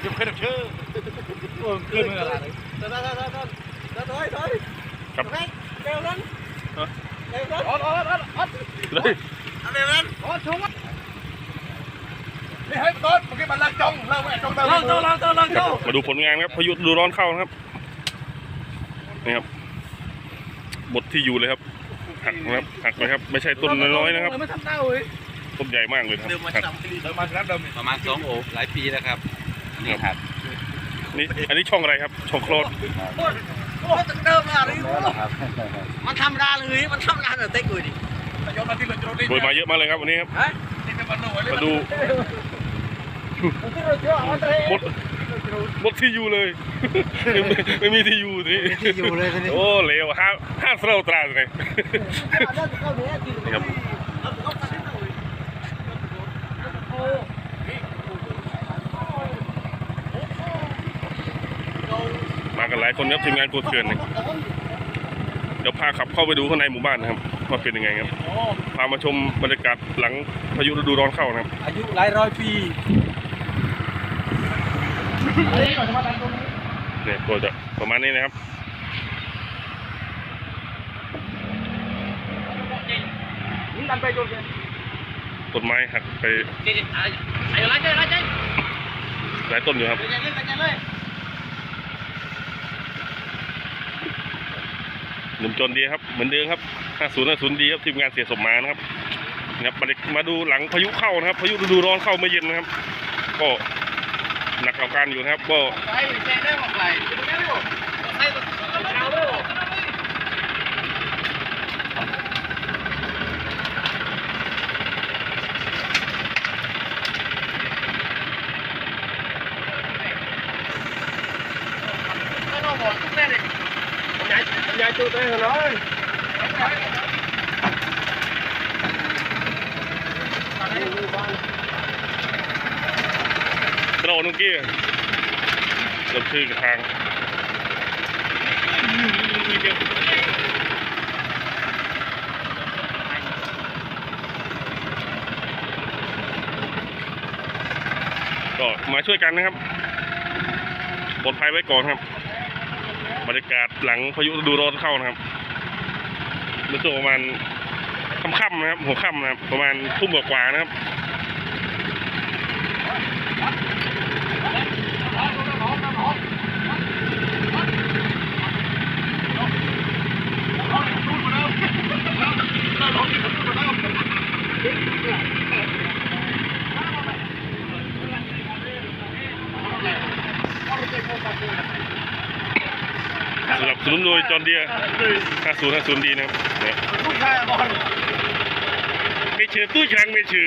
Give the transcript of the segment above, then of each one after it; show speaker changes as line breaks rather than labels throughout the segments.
เดี๋ยวเคยดับเชื่อ
โอ้ยขึ้นมาอะไร
Thôi thôi thôi thôi thôi thôi thôi
ครับ
Đấy, kêu lên
Hả?
kêu lên
อ๋ออ๋ออ๋ออ๋อ
เลย
anh kêu lên
อ๋อชงวะนี่ ให้ต้นเมื่อกี้มันลังจงเริ่มแม่จงเติม
lên lên lên lên
ครับมาดูผลงานครับพายุฤดูร้อนเข้านะครับนี่ครับบทที่อยู่เลยครับหักนะครับหักเลยครับ ไม่ใช่ต้นน้อยๆนะครับ
ไม่ทำหน้าเว้ย
ต้นใหญ่มากเลยนะครับ
Đưa mà
หัก
chồng đi
เดิมมาครับเดิม
ประมาณสองโอบหลายปีแล้วครับนี่ครับ
นี่อันนี้ช่องอะไรครับช่องโคลด
Ôi, thật đơm là đi มันทำร้านเลยมันทำร้าน ở Tây Cười đi
ยกมาที่เหลือจะโดนดิ
โดยมาเยอะมากเลยครับวันนี้ครับ
Hả?
นี่เป็นมันหน่วยเลย
มาดู หมดหมดที่อยู่เลย ไม่มีที่อยู่นี่
ที่อยู่เลย
โอ้เลวห้าห้าเสาตราเลยครับมากันหลายคนครับทีมงานโกเถื่อนนี่เดี๋ยวพาขับเข้าไปดูข้างในหมู่บ้านนะครับว่าเป็นยังไงครับพามาชมบรรยากาศหลังพายุฤดูร้อนเข้านะครับ
อายุหลายร้อยปี
เนี่ยก็จะประมาณนี้นะครับ
ดันไปโดน
ต้นไม้หักไป
Ayo lagi lagi
หลายต้นอยู่ครับ
Lagi lagi lagi
หนุ่มจนดีครับ เหมือนเดิมครับ 50 50 ดีครับทีมงานเสียสมมานะครับนะครับมามาดูหลังพายุเข้านะครับ พายุฤดูร้อนเข้าเมื่อเย็นนะครับ ก็ หนักกับการอยู่นะครับก็
Đây, xe đấy một này Đây, nào đâu
ยายจูเต้เหรอ
เรานุกี้เราชื่อทางก็มาช่วยกันนะครับปลอดภัยไว้ก่อนครับ บรรยากาศหลังพายุฤดูร้อนเข้านะครับเมื่อช่วงประมาณค่ำๆนะครับหัวค่ำนะครับ ประมาณทุ่มกว่าๆนะครับ สำหรับสนุนโดยจอร์เดีย50 50ดีนะครับเนี่ย
ลูกชายบอล
ไม่ชื่อตู้ช้างไม่ชื่อ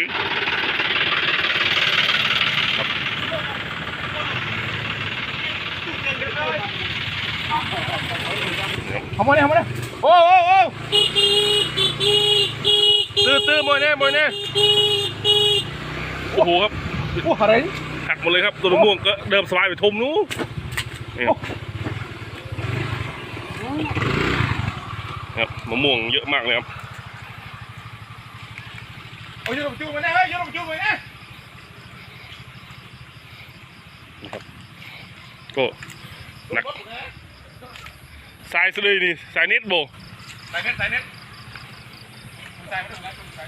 ทำมาเนี่ยทำมาเนี่ยโอ้โอ้โอ้
ตื้อตื้อมวยแน่มวยแน่โอ้โหครับ
โอ้อะไร
หักหมดเลยครับตัวมะม่วงก็เดิมสบายไปทมนู้นนี่ ครับมะม่วงเยอะมากเลยครับ
โอ้ยยืนลงจูมาเนี่ยเฮ้ยยืนลงจูมาเนี่ย
ก็หนักสายสะดือนี่สายเน็ตโบ
ใส่เน็ตใส่เน็ตใส่ไม่ถึงแล้วใส่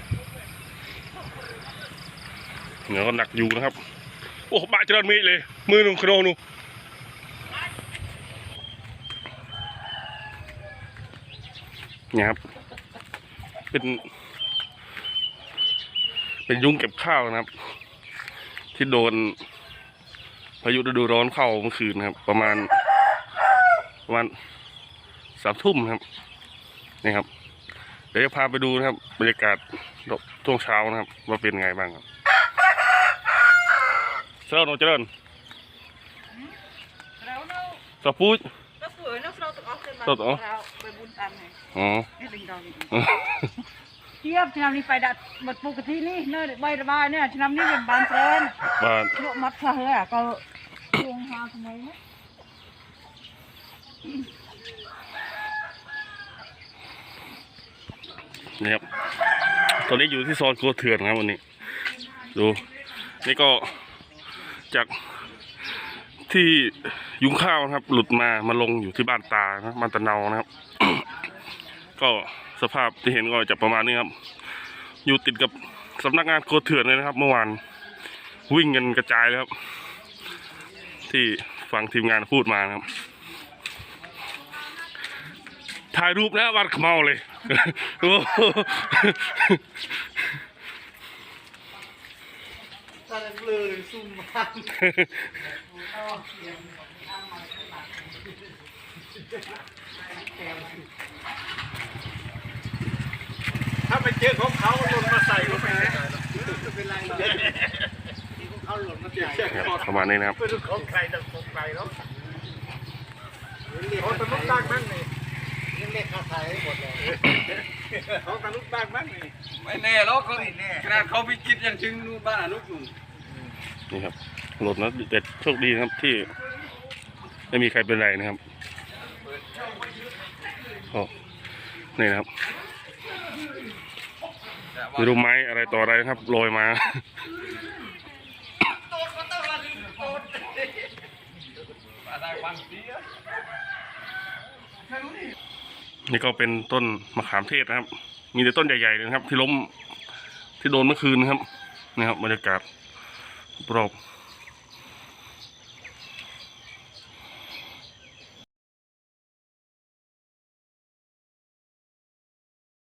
เนี่ยก็หนักอยู่นะครับ โอ้บะเจริญมีเลย มือหนุ่มโครนู เนี่ยครับ เป็น เป็นยุงเก็บข้าวนะครับ ที่โดนพายุฤดูร้อนเข้าเมื่อคืนนะครับ ประมาณ ประมาณสามทุ่มนะครับนี่ครับ เดี๋ยวจะพาไปดูนะครับ บรรยากาศช่วงเช้านะครับ ว่าเป็นไงบ้างครับเจ้าหนูเจริญสะ สด
อ๋ไปบุญตา
มไง
นอ๋อห้ดึ
งดอ
งเทีย
บช
นะนี้ไปดัดหมดปกตินี่เนอใบระบายเนี่ยชนะนี้เป็น
บาน
เซนบานโลมัดซะเลยอะก็ลงหาทำไม
นี่นี่ครับ ตอนนี้อยู่ที่ซอยโกเถื่อนครับวันนี้ ดู นี่ก็จาก ที่ยุงข้าวนะครับ หลุดมามาลงอยู่ที่บ้านตานะบ้านตะเนานะครับ ก็สภาพที่เห็นก็จะประมาณนี้ครับ อยู่ติดกับสำนักงานโกเถื่อนเลยนะครับ เมื่อวานวิ่งกันกระจายเลยครับ ที่ฟังทีมงานพูดมานะครับถ่ายรูปนะวัดขมเมาเลยโอ้โห
ตอนนั้นเลยซุ่มบ้าน
ถ้าไปเจอของเขาหล่นมาใส่ก็ไม่ได้
เป็นไรหรอกที่พวกเขาหล่นมาใส่
ครับประมาณนี้นะครับ
ไม่รู้ของใครแต่ของใครเนาะ
เรียก
ของตะลุกบ้างนั่นนี่
เรียกค่าไทยหมดเลย
ของตะลุกบ้างนั่นนี่
ไม่แน่หรอกเขาขนาดเขาพิจิตยังถึงนู่นบ้านอนุอยู่
นี่ครับ หลดนะเด็ดโชคดีนะครับที่ไม่มีใครเป็นไรนะครับโอ้นี่นะครับไม่รู้ไม้อะไรต่ออะไรนะครับโรยมานี่ก็เป็นต้นมะขามเทศนะครับ มีแต่ต้นใหญ่ๆเลยนะครับ ที่ล้มที่โดนเมื่อคืนนะครับนะครับบรรยากาศรอบ